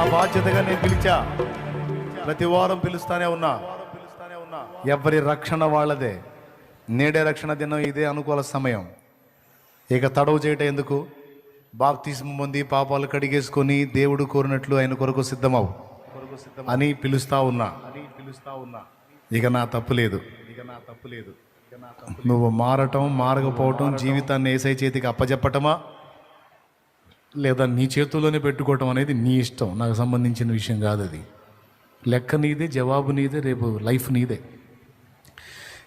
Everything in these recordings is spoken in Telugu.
నా బాధ్యతగా నేను పిలిచా. ప్రతి వారం పిలుస్తానే ఉన్నా. ఎవరి రక్షణ వాళ్ళదే. నేడే రక్షణ దినం ఇదే అనుకూల సమయం. ఇక తడవు చేయటం ఎందుకు? బాప్తిస్మ పొంది పాపాలు కడిగేసుకొని దేవుడు కోరినట్లు ఆయన కొరకు సిద్ధమవు అని పిలుస్తా ఉన్నా. అని పిలుస్తా ఉన్నా ఇక నా తప్పు లేదు. ఇక నా తప్పు లేదు నువ్వు మారటం మారకపోవటం జీవితాన్ని ఏసై చేతికి అప్పచెప్పటమా లేదా నీ చేతుల్లోనే పెట్టుకోవటం అనేది నీ ఇష్టం. నాకు సంబంధించిన విషయం కాదు అది. లెక్క నీదే జవాబు నీదే రేపు లైఫ్ నీదే.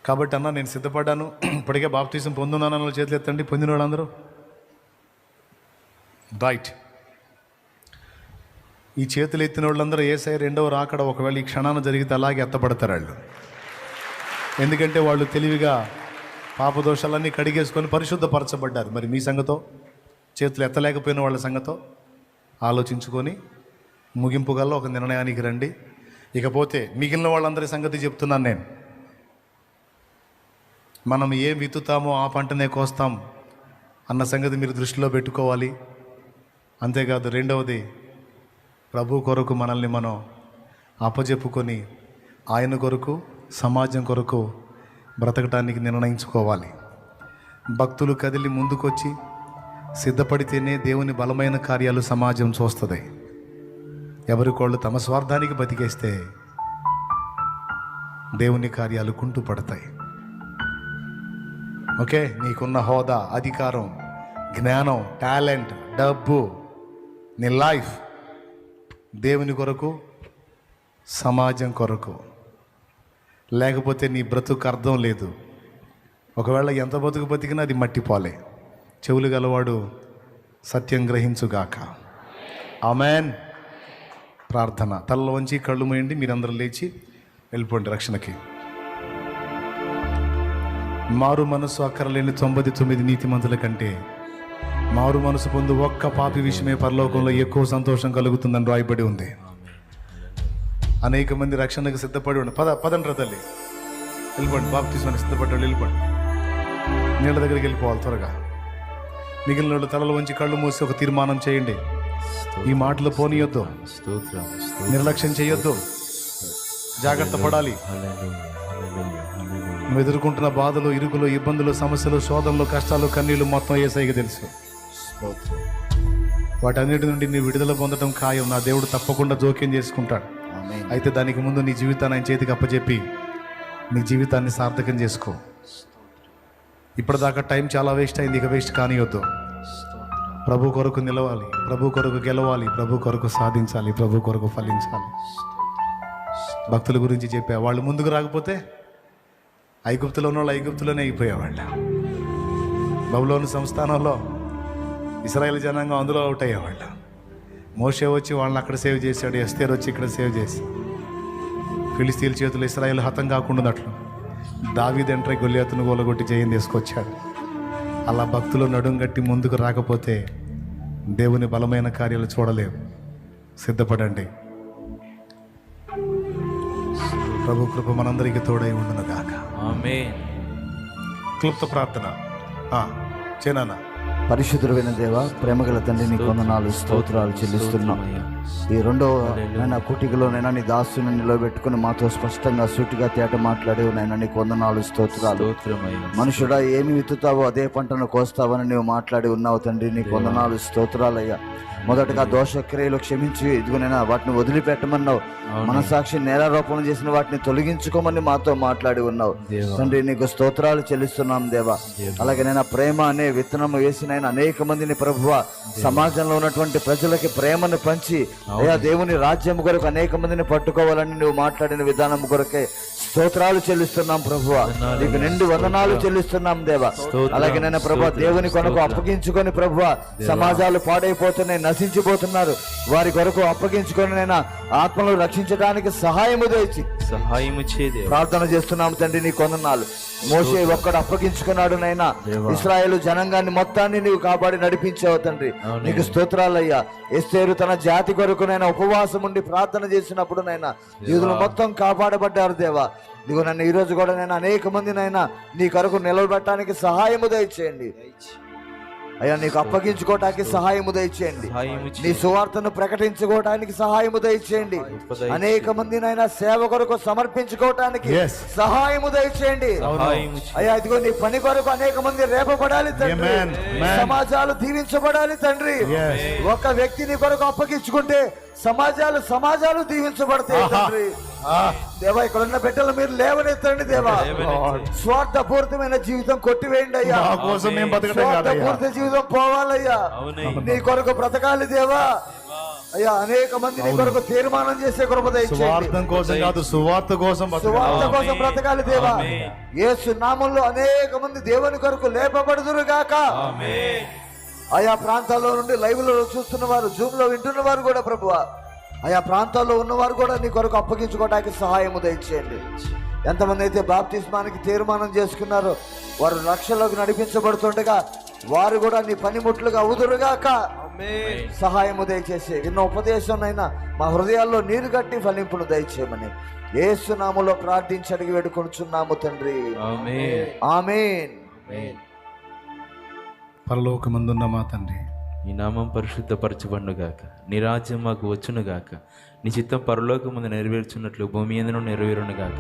కాబట్టి అన్న నేను సిద్ధపడ్డాను. ఇప్పటికే బాప్తీసం పొందున్నాను అన్న చేతులు ఎత్తండి. పొందిన వాళ్ళందరూ రైట్ ఈ చేతులు ఎత్తిన వాళ్ళందరూ ఏసై రెండవ రాకడ ఒకవేళ ఈ క్షణాన జరిగితే అలాగే ఎత్తపడతారు వాళ్ళు. ఎందుకంటే వాళ్ళు తెలివిగా పాపదోషాలన్నీ కడిగేసుకొని పరిశుద్ధపరచబడ్డారు. మరి మీ సంగతో? చేతులు ఎత్తలేకపోయిన వాళ్ళ సంగతో ఆలోచించుకొని ముగింపు గల్లా ఒక నిర్ణయానికి రండి. ఇకపోతే మిగిలిన వాళ్ళందరి సంగతి చెప్తున్నాను నేను. మనం ఏం విత్తుతామో ఆ పంటనే కోస్తాం అన్న సంగతి మీరు దృష్టిలో పెట్టుకోవాలి. అంతేకాదు రెండవది ప్రభు కొరకు మనల్ని మనం అప్పజెప్పుకొని ఆయన కొరకు సమాజం కొరకు బ్రతకటానికి నిర్ణయించుకోవాలి. భక్తులు కదిలి ముందుకొచ్చి సిద్ధపడితేనే దేవుని బలమైన కార్యాలు సమాజం చూస్తుంది. ఎవరికోళ్ళు తమ స్వార్థానికి బతికేస్తే దేవుని కార్యాలు కుంటు పడతాయి. ఓకే? నీకున్న హోదా అధికారం జ్ఞానం టాలెంట్ డబ్బు నీ లైఫ్ దేవుని కొరకు సమాజం కొరకు. లేకపోతే నీ బ్రతుకు అర్థం లేదు. ఒకవేళ ఎంత బతుకు బతికినా అది మట్టిపోలే. చెవులు గలవాడు సత్యం గ్రహించుగాక. ఆమెన్. ప్రార్థన. తలలో వంచి కళ్ళు మూయండి మీరందరూ లేచి వెళ్ళిపోండి రక్షణకి. మారు మనసు అక్కరలేని తొంభై తొమ్మిది నీతిమంతుల కంటే మారు మనసు పొందు ఒక్క పాపి విషయమే పరలోకంలో ఎక్కువ సంతోషం కలుగుతుందని రాయబడి ఉంది. అనేక మంది రక్షణకు సిద్ధపడి ఉండి పద పదండ్ర తల్లి. వెళ్ళిపోండి బాబు తీసుకొని సిద్ధపడ్డాడు వెళ్ళిపోండి. నీళ్ళ దగ్గరికి వెళ్ళిపోవాలి త్వరగా. మిగిలిన వాళ్ళు తలలు వంచి కళ్ళు మూసి ఒక తీర్మానం చేయండి. ఈ మాటలు పోనీయొద్దు. నిర్లక్ష్యం చేయొద్దు. జాగ్రత్త పడాలి. నువ్వు ఎదుర్కొంటున్న బాధలు ఇరుకులు ఇబ్బందులు సమస్యలు శోధనలు కష్టాలు కన్నీళ్ళు మొత్తం ఏసైకి తెలుసు. వాటన్నిటి నుండి నీ విడుదల పొందడం ఖాయం. నా దేవుడు తప్పకుండా జోక్యం చేసుకుంటాడు. అయితే దానికి ముందు నీ జీవితాన్ని ఆయన చేతికి అప్పచెప్పి నీ జీవితాన్ని సార్థకం చేసుకో. ఇప్పటిదాకా టైం చాలా వేస్ట్ అయింది ఇక వేస్ట్ కానివద్దు ప్రభు కొరకు నిలవాలి ప్రభు కొరకు గెలవాలి ప్రభు కొరకు సాధించాలి ప్రభు కొరకు ఫలించాలి. భక్తుల గురించి చెప్పా వాళ్ళు ముందుకు రాకపోతే ఐగుప్తులో ఉన్న వాళ్ళు ఐగుప్తులోనే అయిపోయేవాళ్ళు. బబులోని సంస్థానంలో ఇస్రాయేల్ జనాంగం అందులో అవుట్ అయ్యేవాళ్ళు. మోషే వచ్చి వాళ్ళని అక్కడ సేవ్ చేశాడు ఎస్తేర్ వచ్చి ఇక్కడ సేవ్ చేసి. ఫిలిస్తీన్ చేతులు ఇస్రాయేల్ హతం కాకుండా అట్లు దావీదెంట్రై గొల్లియతును గోలగొట్టి జయం తీసుకొచ్చాడు. అలా భక్తులు నడుం గట్టి ముందుకు రాకపోతే దేవుని బలమైన కార్యాలు చూడలేవు. సిద్ధపడండి. ప్రభు కృప మనందరికీ తోడై ఉండును గాక. ఆమేన్. క్లుప్త ప్రార్థన. ఆ, చేనానా? పరిశుద్ధుడైన దేవ ప్రేమగల తండ్రి నీ కొందనాలు స్తోత్రాలు చెల్లిస్తున్నాం. ఈ రెండో నైనా కుటికలో నైనా నీ దాసుని నిలబెట్టుకుని మాతో స్పష్టంగా సూటిగా తేట మాట్లాడేవు నైనా నీ కొందనాలు స్తోత్రాలు. మనుషుడా ఏమి విత్తుతావో అదే పంటను కోస్తావని నీవు మాట్లాడి ఉన్నావు తండ్రి నీ కొందనాలు స్తోత్రాలయ్యా. మొదటగా దోషక్రియలు క్షమించి ఇదిగోనైనా వాటిని వదిలిపెట్టమన్నావు. మనసాక్షి నేరారోపణ చేసిన వాటిని తొలగించుకోమని మాతో మాట్లాడి ఉన్నావు. తండ్రి నీకు స్తోత్రాలు చెల్లిస్తున్నాం దేవా. అలాగే నేను ప్రేమ అనే విత్తనం వేసిన ఆయన అనేక మందిని ప్రభువ సమాజంలో ఉన్నటువంటి ప్రజలకి ప్రేమను పంచి అయ్యా దేవుని రాజ్యం కొరకు అనేక మందిని పట్టుకోవాలని నువ్వు మాట్లాడిన విధానం కొరకే స్తోత్రాలు చెల్లిస్తున్నాం ప్రభువ. నీకు నిండు వందనాలు చెల్లిస్తున్నాం దేవా. అలాగే నేను ప్రభు దేవుని కొరకు అప్పగించుకొని ప్రభువ సమాజాలు పాడైపోతున్నాయి నశించిపోతున్నారు. వారి కొరకు అప్పగించుకొని నైనా ఆత్మలు రక్షించడానికి సహాయము తెచ్చి సహాయము చేదే ప్రార్థన చేస్తున్నాము తండ్రి నీ కొందనాలు మోసే ఒక్కడు అప్పగించుకున్నాడు నైనా. ఇస్రాయేల్ జనాంగాన్ని మొత్తాన్ని నీవు కాపాడి నడిపించావు తండ్రి. నీకు స్తోత్రాలయ్యా. ఎస్తేరు తన జాతి కొరకు నైనా ఉపవాసం ఉండి ప్రార్థన చేసినప్పుడు నైనా యూదులు మొత్తం కాపాడబడ్డారు దేవా. ఇదిగో నన్ను ఈ రోజు కూడా నేను అనేక మంది నైనా నీ కొరకు నిలబెట్టడానికి సహాయము దయచేయండి. అయ్యా నీకు అప్పగించుకోవటానికి సహాయము దయచేయండి నీ సువార్తను ప్రకటించుకోవటానికి సహాయము దయచేయండి. అనేక మందినైనా సేవ కొరకు సమర్పించుకోవటానికి. సహాయము దయచేయండి అయ్యా ఇదిగో నీ పని కొరకు అనేక మంది రేపబడాలి తండ్రి. సమాజాలు దీవించబడాలి తండ్రి. ఒక వ్యక్తిని కొరకు అప్పగించుకుంటే సమాజాలు సమాజాలు దీవించబడతాయి. తండ్రి దేవా ఇక్కడ ఉన్న బిడ్డలు మీరు లేవనెత్తండి దేవా. స్వార్థపూరితమైన జీవితం కొట్టివేయండి అయ్యా. కోసం స్వార్థపూరిత జీవితం పోవాలయ్యా. నీ కొరకు బ్రతకాలి దేవా. అయ్యా అనేక మంది నీ కొరకు తీర్మానం చేసే కృప స్వార్థం కోసం కాదు సువార్త కోసం. సువార్త కోసం. బ్రతకాలి దేవా. యేసు నామంలో అనేక మంది దేవుని కొరకు లేపబడుదురు గాక ఆయా ప్రాంతాల్లో నుండి లైవ్లో చూస్తున్న వారు జూమ్లో వింటున్న వారు కూడా ప్రభువా. ఆయా ప్రాంతాల్లో ఉన్నవారు కూడా నీ కొరకు అప్పగించుకోవడానికి సహాయము దయచేయండి. ఎంతమంది అయితే బాప్తిస్మానికి తీర్మానం చేసుకున్నారో వారు లక్షలకు నడిపించబడుతుండగా వారు కూడా నీ పనిముట్లుగా అవుదురుగాక సహాయము దయచేసి ఎన్నో ఉపదేశంనైనా మా హృదయాల్లో నీరు కట్టి ఫలింపును దయచేయమని ఏసునాములో ప్రార్థించి అడిగి వేడుకొనుచున్నాము తండ్రి. ఆమేన్. పరలోకమందున్న మా తండ్రి నీ నామం పరిశుద్ధపరచబడుగాక నీ రాజ్యం మాకు వచ్చునుగాక. నీ చిత్తం పరలోకముందు నెరవేర్చున్నట్లు భూమి ఎందును నెరవేరునుగాక.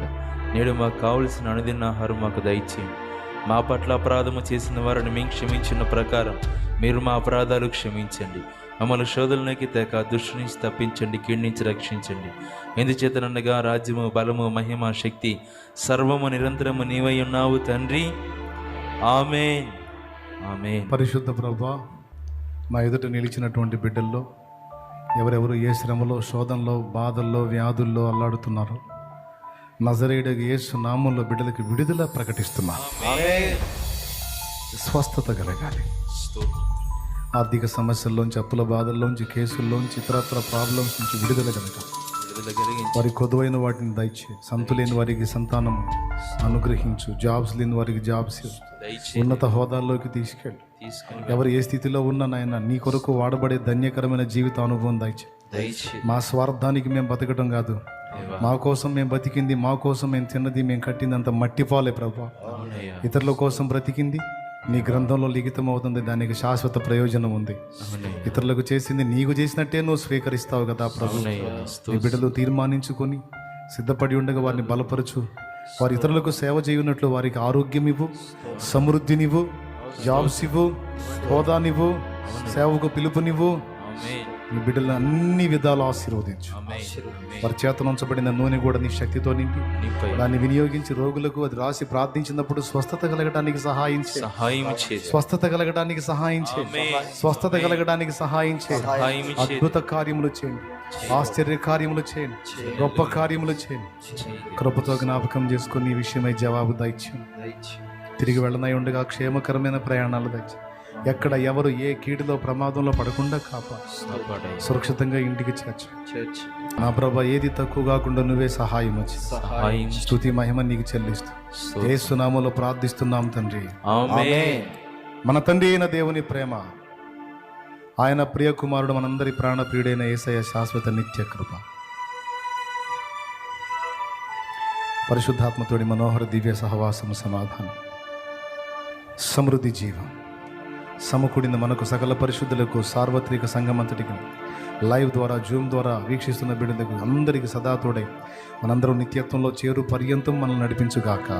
నేడు మాకు కావలసిన అనుదిన ఆహారం మాకు దయచేయండి మా పట్ల అపరాధము చేసిన వారిని మేము క్షమించిన ప్రకారం మీరు మా అపరాధాలు క్షమించండి. మమ్మల్ని శోధనలోకి తేక దుష్టు నుంచి తప్పించండి కీడి రక్షించండి. ఎందుచేతనగా రాజ్యము బలము మహిమ శక్తి సర్వము నిరంతరము నీవై ఉన్నావు తండ్రి. ఆమె ఆమె పరిశుద్ధ ప్రభా మా ఎదుట నిలిచినటువంటి బిడ్డల్లో ఎవరెవరు ఏ శ్రమలో శోధనలో బాధల్లో వ్యాధుల్లో అల్లాడుతున్నారో నజరేయుడు యేసు నామంలో బిడ్డలకి విడుదల ప్రకటిస్తున్నారు స్వస్థత కలగాలి. ఆర్థిక సమస్యల్లోంచి అప్పుల బాధల్లోంచి కేసుల్లోంచి ఇతరత్ర ప్రాబ్లమ్స్ నుంచి విడుదల కలగాలి వారి కొదువైన వాటిని దయచే సంతు లేని వారికి సంతానం అనుగ్రహించు జాబ్స్ లేని వారికి జాబ్స్ ఉన్నత హోదాల్లోకి తీసుకెళ్ళు. ఎవరు ఏ స్థితిలో ఉన్నా నాయన నీ కొరకు వాడబడే ధన్యకరమైన జీవిత అనుభవం దయచే మా స్వార్థానికి మేము బతకడం కాదు. మా కోసం మేము బతికింది మా కోసం మేము తిన్నది మేము కట్టింది అంత మట్టిపాలే ప్రభా. ఇతరుల కోసం బ్రతికింది నీ గ్రంథంలో లిఖితం అవుతుంది దానికి శాశ్వత ప్రయోజనం ఉంది. ఇతరులకు చేసింది నీకు చేసినట్టే నువ్వు స్వీకరిస్తావు కదా ప్రభు. నీ. బిడ్డలు తీర్మానించుకొని సిద్ధపడి ఉండగా వారిని బలపరచు. వారి ఇతరులకు సేవ చేయనట్లు వారికి ఆరోగ్యం ఇవ్వు సమృద్ధినివ్వు జాబ్స్ ఇవ్వు హోదానివ్వు సేవకు పిలుపునివ్వు. నీ బిడ్డలను అన్ని విధాలు ఆశీర్వదించు. వారి చేత ఉంచబడిన నూనె కూడా నీ శక్తితో నింపి దాన్ని వినియోగించి రోగులకు అది రాసి ప్రార్థించినప్పుడు స్వస్థత కలగడానికి సహాయం సహాయం స్వస్థత కలగడానికి సహాయం. స్వస్థత కలగడానికి సహాయం అద్భుత కార్యములు చేయండి. ఆశ్చర్య కార్యములు చేయండి. గొప్ప కార్యములు చేయండి. కృపతో జ్ఞాపకం చేసుకుని ఈ విషయమై జవాబు దయచేయం. తిరిగి వెళ్ళనై ఉండగా క్షేమకరమైన ప్రయాణాలు దయచి ఎక్కడ ఎవరు ఏ కీడులో ప్రమాదంలో పడకుండా కాపా కాపాడాయి. సురక్షితంగా ఇంటికి చేర్చు. నా ప్రభ ఏది తక్కువ కాకుండా నువ్వే సహాయం వచ్చి. సహాయం. స్తుతి మహిమ నీకు చెల్లిస్తూ. ఏ సునామలో ప్రార్థిస్తున్నాం తండ్రి. మన తండ్రి అయిన దేవుని ప్రేమ ఆయన ప్రియ కుమారుడు మనందరి ప్రాణ ప్రియుడైన ఏసయ శాశ్వత నిత్య కృప. పరిశుద్ధాత్మతోడి మనోహర దివ్య సహవాసము సమాధానం. సమృద్ధి జీవం. సమకూడిన మనకు సకల పరిశుద్ధులకు సార్వత్రిక సంఘమంతటికి. లైవ్ ద్వారా జూమ్ ద్వారా వీక్షిస్తున్న బిడ్డలకు అందరికీ సదా తోడై మనందరం నిత్యత్వంలో చేరు పర్యంతం మనల్ని నడిపించుగాక.